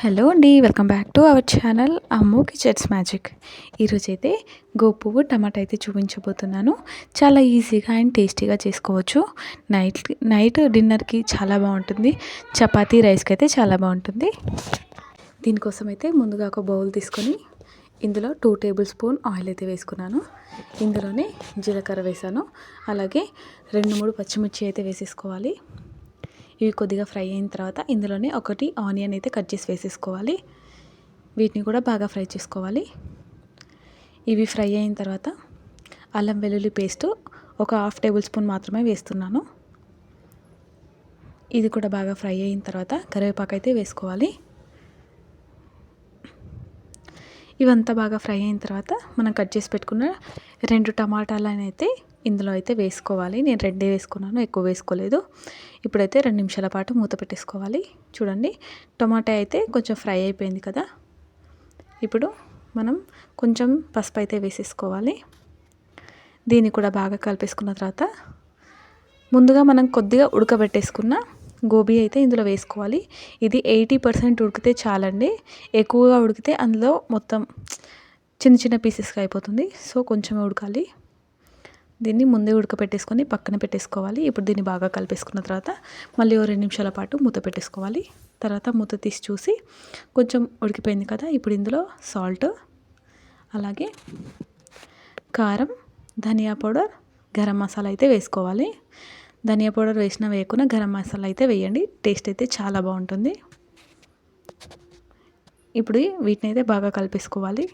Hello అండి welcome back to our channel Ammu kitchens magic. ఈరోజైతే గోపువ్వు టమాటా అయితే చూపించబోతున్నాను. చాలా ఈజీగా అండ్ టేస్టీగా చేసుకోవచ్చు. నైట్ నైట్ డిన్నర్కి చాలా బాగుంటుంది. చపాతీ రైస్కి అయితే చాలా బాగుంటుంది. దీనికోసం అయితే ముందుగా ఒక బౌల్ తీసుకొని ఇందులో టూ టేబుల్ స్పూన్ ఆయిల్ అయితే వేసుకున్నాను. ఇందులోనే జీలకర్ర వేసాను. అలాగే రెండు మూడు పచ్చిమిర్చి అయితే వేసేసుకోవాలి. ఇవి కొద్దిగా ఫ్రై అయిన తర్వాత ఇందులోనే ఒకటి ఆనియన్ అయితే కట్ చేసి వేసేసుకోవాలి. వీటిని కూడా బాగా ఫ్రై చేసుకోవాలి. ఇవి ఫ్రై అయిన తర్వాత అల్లం వెల్లుల్లి పేస్ట్ ఒక హాఫ్ టేబుల్ స్పూన్ మాత్రమే వేస్తున్నాను. ఇది కూడా బాగా ఫ్రై అయిన తర్వాత కరివేపాకు అయితే వేసుకోవాలి. ఇవంతా బాగా ఫ్రై అయిన తర్వాత మనం కట్ చేసి పెట్టుకున్న రెండు టమాటాలను అయితే ఇందులో అయితే వేసుకోవాలి. నేను రెండే వేసుకున్నాను ఎక్కువ వేసుకోలేదు. ఇప్పుడైతే రెండు నిమిషాల పాటు మూత పెట్టేసుకోవాలి. చూడండి టమాటా అయితే కొంచెం ఫ్రై అయిపోయింది కదా. ఇప్పుడు మనం కొంచెం పసుపు అయితే వేసేసుకోవాలి. దీన్ని కూడా బాగా కలిపేసుకున్న తర్వాత ముందుగా మనం కొద్దిగా ఉడకబెట్టేసుకున్న గోబీ అయితే ఇందులో వేసుకోవాలి. ఇది ఎయిటీ పర్సెంట్ ఉడికితే చాలండి. ఎక్కువగా ఉడికితే అందులో మొత్తం చిన్న చిన్న పీసెస్గా అయిపోతుంది. సో కొంచెం ఉడకాలి. దీన్ని ముందే ఉడకపెట్టేసుకొని పక్కన పెట్టేసుకోవాలి. ఇప్పుడు దీన్ని బాగా కలిపేసుకున్న తర్వాత మళ్ళీ ఓ రెండు నిమిషాల పాటు మూత పెట్టేసుకోవాలి. తర్వాత మూత తీసి చూసి కొంచెం ఉడికిపోయింది కదా ఇప్పుడు ఇందులో సాల్ట్ అలాగే కారం ధనియా పౌడర్ గరం మసాలా అయితే వేసుకోవాలి. ధనియా పౌడర్ వేసినా వేయకుండా గరం మసాలా అయితే వేయండి. టేస్ట్ అయితే చాలా బాగుంటుంది. ఇప్పుడు వీటిని అయితే బాగా కలిపేసుకోవాలి.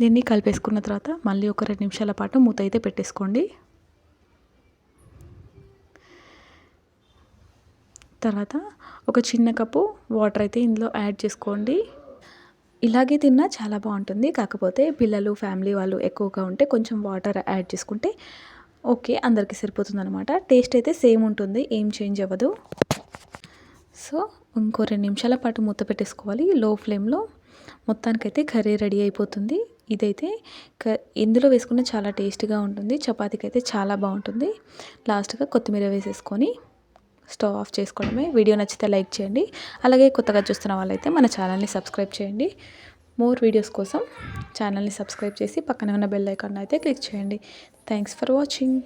దీన్ని కలిపేసుకున్న తర్వాత మళ్ళీ ఒక రెండు నిమిషాల పాటు మూత అయితే పెట్టేసుకోండి. తర్వాత ఒక చిన్న కప్పు వాటర్ అయితే ఇందులో యాడ్ చేసుకోండి. ఇలాగే తిన్నా చాలా బాగుంటుంది. కాకపోతే పిల్లలు ఫ్యామిలీ వాళ్ళు ఎక్కువగా ఉంటే కొంచెం వాటర్ యాడ్ చేసుకుంటే ఓకే అందరికీ సరిపోతుంది అనమాట టేస్ట్ అయితే సేమ్ ఉంటుంది ఏం చేంజ్ అవ్వదు. సో ఇంకో రెండు నిమిషాల పాటు మూత పెట్టేసుకోవాలి. లో ఫ్లేమ్లో మొత్తానికైతే కర్రీ రెడీ అయిపోతుంది. ఇదైతే క ఇందులో వేసుకున్న చాలా టేస్ట్గా ఉంటుంది. చపాతీకి అయితే చాలా బాగుంటుంది. లాస్ట్గా కొత్తిమీర వేసేసుకొని స్టవ్ ఆఫ్ చేసుకోవడమే. వీడియో నచ్చితే లైక్ చేయండి. అలాగే కొత్తగా చూస్తున్న వాళ్ళైతే మన ఛానల్ని సబ్స్క్రైబ్ చేయండి. మోర్ వీడియోస్ కోసం ఛానల్ని సబ్స్క్రైబ్ చేసి పక్కనే ఉన్న బెల్ ఐకాన్ అయితే క్లిక్ చేయండి. Thanks for watching.